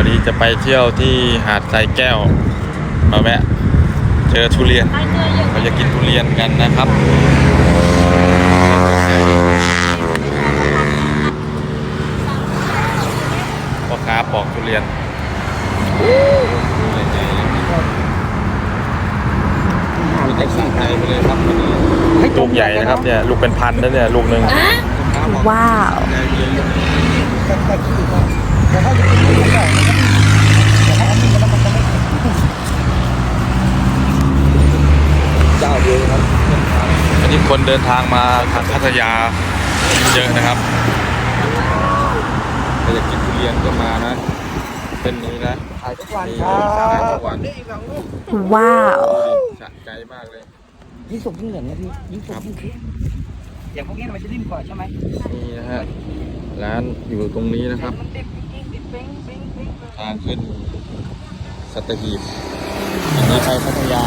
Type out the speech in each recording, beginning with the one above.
อดีจะไปเที่ยวที่หาดทรายแก้ว มาแวะเจอทุเรียนเราจะกินทุเรียนกันนะครับพ่อค้าปอกทุเรียนลูกใหญ่ไปเลยครับลูกใหญ่นะครับเนี่ยลูกเป็นพันแล้วเนี่ยลูกหนึ่งว้าว เจ้าเดียวครับ อันนี้คนเดินทางมาทางพัทยาเยอะนะครับถ้าอยากกินทุเรียนก็มานะเป็นนี้นะขายทุกวันนี่ครัขายบทุกวันว้าวสะใจมากเลยยิ่งสุกยิ่งเหลืองนะพี่ยิ่งสุกยิ่งสุกอย่างพวกนี้มันจะริ่มกว่าใช่ไหมนี่นะฮะร้านอยู่ตรงนี้นะครับมันติดจริงติดเป้งเป้งเป้งทางขึ้นสัตหีบอันนี้ไปพัทยา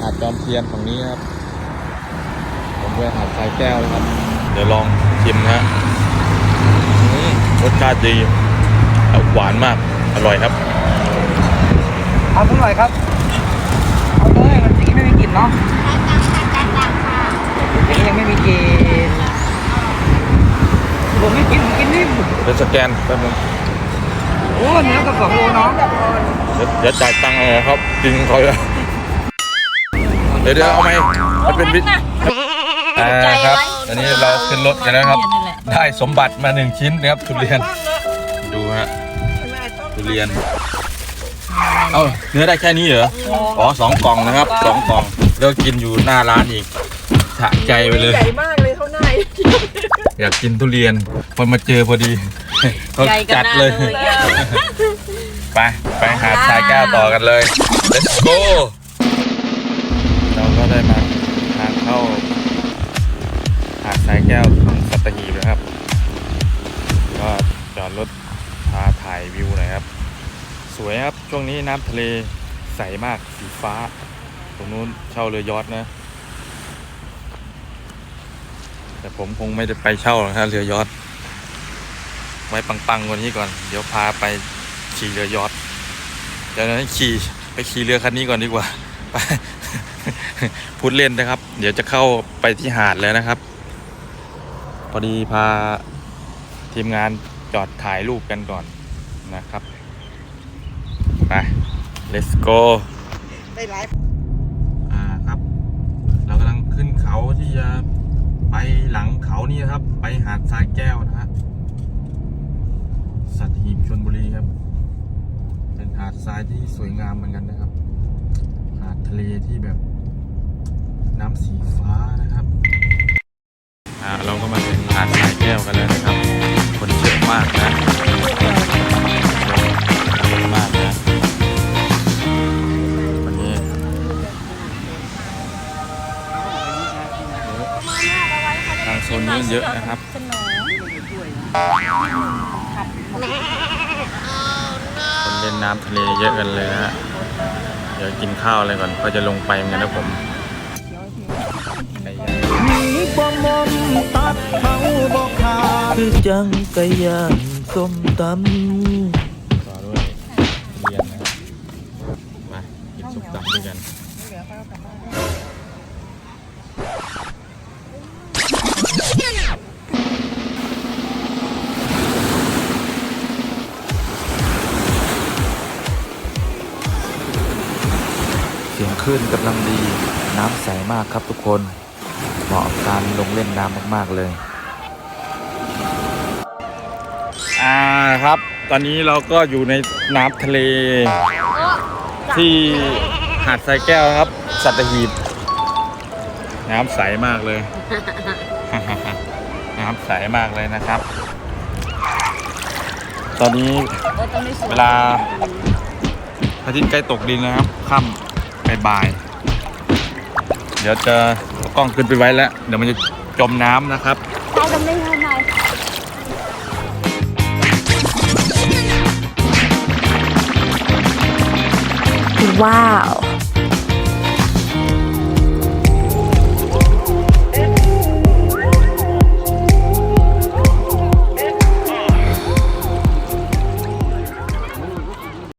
หาดจอมเทียนฝั่งนี้นะครับ ผมไปหาดทรายแก้วนะครับ เดี๋ยวลองชิมนะฮะอืมรสชาติดีหวานมาก อร่อยครับเอาสักหน่อยครับ เอาเลยมันสีไม่มีกลิ่นเนาะอย่างนี้ยังไม่มีกลิ่นผมไม่กินผมกินนิ่มเดี๋ยวสแกนแป๊บนึงโอ้เนื้อกับสองโลน้องเดี๋ยวเดี๋ยวจ่ายตังค์เลยครับกินเขาเลยเดี๋ยวเดี๋ยวเอาไหมมันเป็นวิ อ่าครับอันนี้เราขึ้นรถกันแล้วครับ ได้สมบัติมาหนึ่งชิ้นนะครับทุเรียน ดูฮะทุเรียน เอ้าเนื้อได้แค่นี้เหรอ อ๋อสองกล่องนะครับสองกล่องแล้วกินอยู่หน้าร้านอีกสะใจไปเลย ใหญ่มากเลยเท่าหน้าอยากกินทุเรียนคนมาเจอพอดีเขาจัดเลย ไป ไปหาดทรายแก้วต่อกันเลย let's go าดทรายแก้วของสัตหีบนะครับ ก็จอดรถพาถ่ายวิวหน่อยครับ สวยครับช่วงนี้น้ำทะเลใสมากสีฟ้า ตรงนู้นเช่าเรือยอทนะ แต่ผมคงไม่ได้ไปเช่าหรอกครับเรือยอทไว้ปังๆว่านี้ก่อน เดี๋ยวพาไปขี่เรือยอทเดี๋ยวนั้นขี่ไปขี่เรือคันนี้ก่อนดีกว่าไปพูดเล่นนะครับ เดี๋ยวจะเข้าไปที่หาดแล้วนะครับ พอดีพาทีมงานจอดถ่ายรูปกันก่อนนะครับไป let's go ได้ไลฟ์อ่าครับ เรากำลังขึ้นเขาที่จะไปหลังเขานี่ครับ ไปหาดทรายแก้วนะฮะสัตหีบชนบุรีครับ เป็นหาดทรายที่สวยงามเหมือนกันนะครับ หาดทะเลที่แบบน้ำสีฟ้านะครับ นนี้เยอะนะครับคนเล่นน้ำทะเลเยอะกันเลยนะฮะเดี๋ยวกินข้าวอะไรก่อนก็จะลงไปเหมือนกันนะผมไก่ย่างมีบ่มมตัดเขาบ่ขาดคือจังไก่ย่างส้มตำต่อด้วยเรียนนะครับมากินสุกตับด้วยกัน ลื่นกำลังดี น้ำใสมากครับทุกคน เหมาะกับการลงเล่นน้ำมากๆเลย อ่าครับ ตอนนี้เราก็อยู่ในน้ำทะเล ที่หาดทรายแก้วนะครับ สัตหีบ น้ำใสมากเลย น้ำใสมากเลยนะครับ ตอนนี้เวลาพระอาทิตย์ใกล้ตกดินนะครับค่ำ บ่ายๆเดี๋ยวจะเอากล้องขึ้นไปไว้แล้ว เดี๋ยวมันจะจมน้ำนะครับว้าว